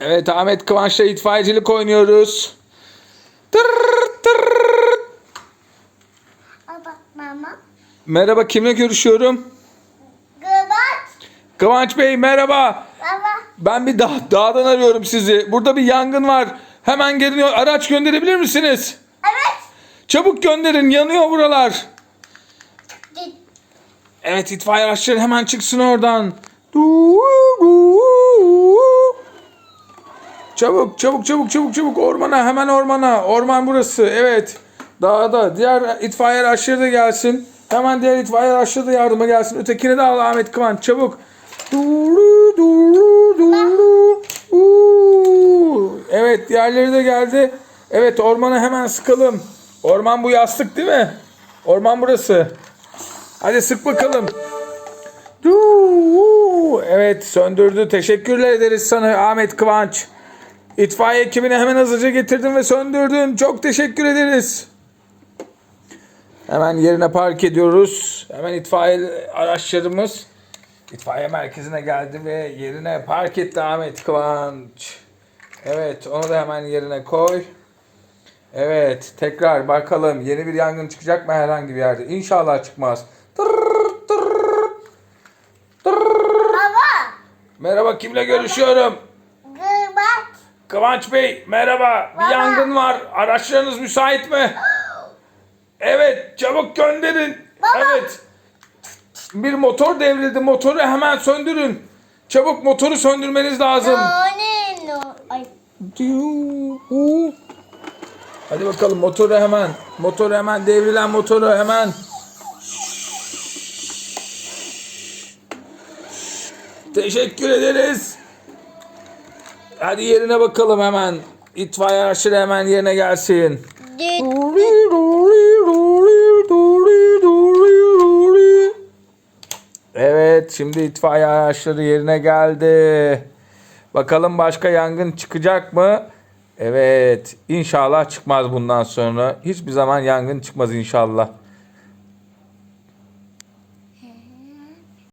Evet Ahmet Kıvanç'la itfaiyecilik oynuyoruz. Tırr, tırr. Baba, mama. Merhaba kimle görüşüyorum? Gıbat. Kıvanç Bey merhaba. Baba. Ben bir dağ, dağdan arıyorum sizi. Burada bir yangın var. Hemen geliyor. Araç gönderebilir misiniz? Evet. Çabuk gönderin. Yanıyor buralar. Evet itfaiye araçları hemen çıksın oradan. Çabuk çabuk çabuk çabuk çabuk ormana hemen ormana. Orman burası evet. Dağda diğer itfaiye araçları da gelsin. Hemen diğer itfaiye araçları da yardıma gelsin. Ötekini de al Ahmet Kıvanç çabuk. Evet diğerleri de geldi. Evet ormana hemen sıkalım. Orman bu yastık değil mi? Orman burası. Hadi sık bakalım. Duu. Evet söndürdü. Teşekkürler ederiz sana Ahmet Kıvanç. İtfaiye ekibini hemen hızlıca getirdin ve söndürdün. Çok teşekkür ederiz. Hemen yerine park ediyoruz. Hemen itfaiye araçlarımız itfaiye merkezine geldi ve yerine park etti Ahmet Kıvanç. Evet onu da hemen yerine koy. Evet tekrar bakalım yeni bir yangın çıkacak mı herhangi bir yerde? İnşallah çıkmaz. Tırr, tırr, tırr. Baba. Merhaba kimle görüşüyorum? Kıvanç Bey merhaba. Bir Baba. yangın var. Araçlarınız müsait mi? Evet çabuk gönderin. Baba. Evet. Bir motor devrildi. Motoru hemen söndürün. Çabuk motoru söndürmeniz lazım. Ne. Ay. Hadi bakalım motoru hemen. Motoru hemen devrilen motoru hemen. Teşekkür ederiz. Hadi yerine bakalım hemen. İtfaiye araçları hemen yerine gelsin. Evet şimdi itfaiye araçları yerine geldi. Bakalım başka yangın çıkacak mı? Evet inşallah çıkmaz bundan sonra. Hiçbir zaman yangın çıkmaz inşallah.